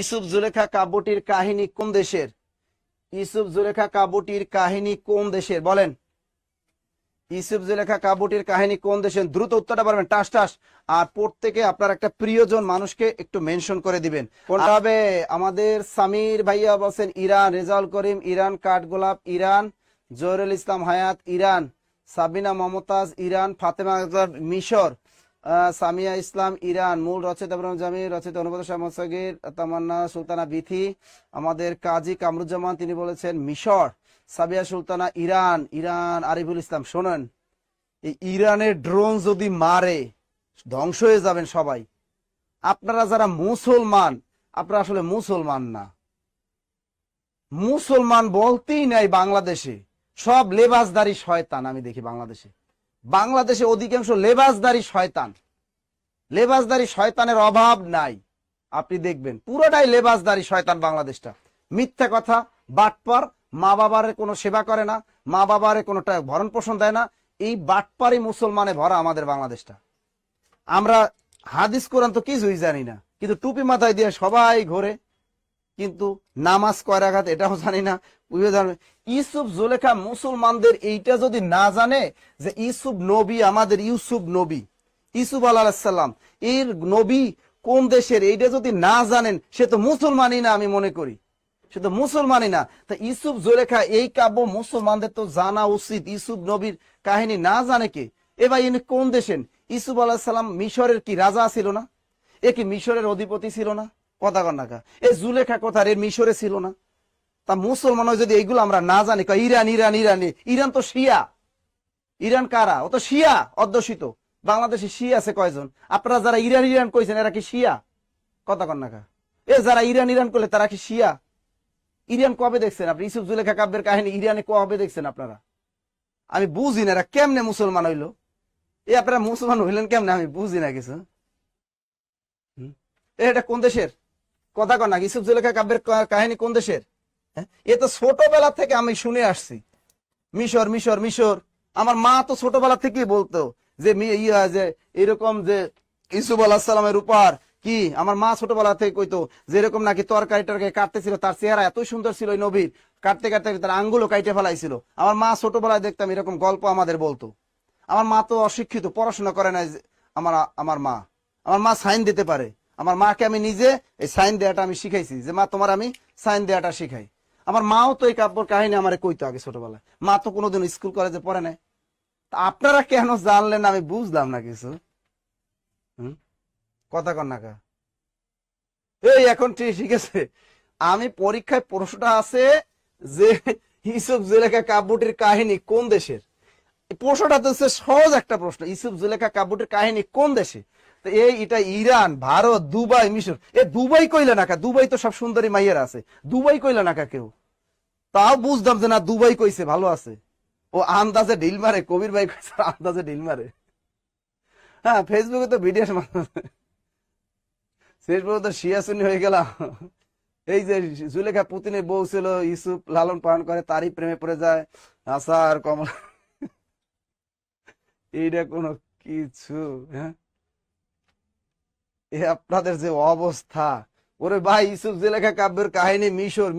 ইসুফ জুলেখা কাব্যটির কাহিনী কোন দেশের? ইসুফ জুলেখা কাব্যটির কাহিনী কোন দেশের? বলেন। ইসুফ জুলেখা কাব্যটির কাহিনী কোন দেশের? দ্রুত উত্তরটা পারবেন। টাস টাস। আর প্রত্যেকে আপনার একটা প্রিয়জন মানুষকে একটু মেনশন করে দিবেন। কোনটা? হবে আমাদের সামির ভাইয়া বলছেন ইরান। রেজাউল করিম ইরান। কাঠগোলাপ Iran. Zahirul Islam Hayat Iran. Sabina Momtaz Iran. Fatema মিশর। সামিয়া ইসলাম, ইরান, মূল ইব্রাহিম জামি রচিত অনুবাদ শাহ তামান্না সুলতানা বিথি, আমাদের কাজী কামরুজ্জামান, তিনি বলেছেন, মিশর, সাবিয়া সুলতানা, ইরান ইরান, আরিফুল ইসলাম, শোনেন, এই ইরানের ড্রোন যদি মারে, ধ্বংস হয়ে যাবেন সবাই। আপনারা যারা মুসলমান, আপনারা আসলে মুসলমান না। মুসলমান বলতেই নাই বাংলাদেশে। সব লেবাসদারি শয়তান, আমি দেখি বাংলাদেশে। বাংলাদেশে অধিকাংশ লেবাসদারি শয়তান। লেবাসদারি শয়তানের অভাব নাই। আপনি দেখবেন, পুরোটাই লেবাসদারি শয়তান বাংলাদেশটা। মিথ্যা কথা, বাটপার, মা বাবার কোনো সেবা করে না, মা বাবার কোনোটা ভরণ পোষণ দেয় না, এই বাটপারই মুসলমানে ভরা আমাদের বাংলাদেশটা। আমরা হাদিস, কোরআন তো কিছুই জানি না, কিন্তু টুপি মাথায় দিয়ে সবাই ঘোরে, কিন্তু নামাজ কয় রাখাত এটাও জানি না। ইউসুফ, জুলেখা মুসলমানদের এইটা যদি না জানে যে ইউসুফ নবী, আমাদের ইউসুফ নবী ইউসুফ আল্লাহাম এর নবী কোন দেশের, এইটা যদি না জানেন, সে তো মুসলমানই না আমি মনে করি। সে তো মুসলমানই না। তা ইউসুফ জুলেখা এই কাব্য মুসলমানদের তো জানা উচিত, ইউসুফ নবীর কাহিনী না জানে কে? এ ভাই, ইনি কোন দেশের? ইউসুফ আল্লাহ সাল্লাম মিশরের কি রাজা ছিল না? এ কি মিশরের অধিপতি ছিল না? কথা কন্যাকা এ জুলেখা কোথার? এর মিশরে ছিল না। তা মুসলমান যদি এইগুলো আমরা না জানি ইরান ইরান ইরান ইরান তো শিয়া। ইরান কারা? ও তো শিয়া, অধ্যুষিত। বাংলাদেশে শিয়া আছে কয়জন? আপনারা যারা ইরান ইরান কইছেন, এরা কি শিয়া? কথা কন্যাকা এ যারা ইরান ইরান করলে তারা কি শিয়া? ইরান কবে দেখছেন আপনি? ইসুফ জুলেখা কাব্যের কাহিনী ইরানে কবে দেখছেন আপনারা? আমি বুঝি না, এরা কেমনে মুসলমান হইল? এ আপনারা মুসলমান হইলেন কেমনে? আমি বুঝি না কিছু। এটা কোন দেশের? কথা কন না, ইসুফ জুলেখা কাব্যের কাহিনী কোন দেশের? হ্যাঁ? এ তো ছোটবেলা থেকে আমি শুনে আসছি। মিশর মিশর মিশর। আমার মা তো ছোটবেলা থেকেই বলতো যে মি- ইয়া যে এরকম যে ইসুফ আলাহ সালামের উপর কি? আমার মা ছোটবেলা থেকে কইতো যে এরকম নাকি তরকারি টরকারি কাটতেছিল, তার চেহারা এত সুন্দর ছিল ওই নবীর, কাটতে কাটতে তার আঙ্গুলো কাইটে ফেলাইছিল। আমার মা ছোটবেলায় দেখতাম এরকম গল্প আমাদের বলতো। আমার মা তো অশিক্ষিত, পড়াশোনা করে নাই আমার আমার মা। আমার মা সাইন দিতে পারে। আমার মাকে আমি নিজে এই সাইন দেওয়াটা আমি শিখাইছি যে, মা, তোমার আমি সাইন দেওয়াটা শিখাই। আমার মাও তো এই কাব্যর কাহিনী আমারে কইতো আগে ছোটবেলায়। মা তো কোনোদিন স্কুল কলেজে পড়ে নাই। আপনারা কেন জানলেন আমি বুঝলাম না কিছু? কথা কন না এই, এখন ঠিক আছে। আমি পরীক্ষায় প্রশ্নটা আছে যে ইসুফ জুলেখা কাব্যটির কাহিনী কোন দেশের? প্রশ্নটা তো হচ্ছে সহজ একটা প্রশ্ন ইসুফ জুলেখা কাব্যটির কাহিনী কোন দেশে? তো এই, এটা ইরান, ভারত, দুবাই, মিশর। এ, দুবাই কইলে নাকা দুবাই তো সব সুন্দরী মাইয়ের আছে। দুবাই কইলে নাকা কেউ? তাও বুঝতাম যে না, দুবাই কইছে, ভালো আছে। ও আন্দাজে ঢিল মারে, কবির ভাই আন্দাজে ঢিল মারে। হ্যাঁ ফেসবুকে তো ভিডিও ফেসবুকে তো শিয়াসুনি হয়ে গেলাম। এই যে জুলেখা পুতিনের বউ ছিল, ইউসুফ লালন পালন করে, তারই প্রেমে পড়ে যায়। আসার কমল। এইটা কোনো কিছু হ্যাঁ? আপনাদের যে অবস্থা। ওরে ভাই, ইউসুফ জুলেখা কাব্যের কাহিনী মিশর।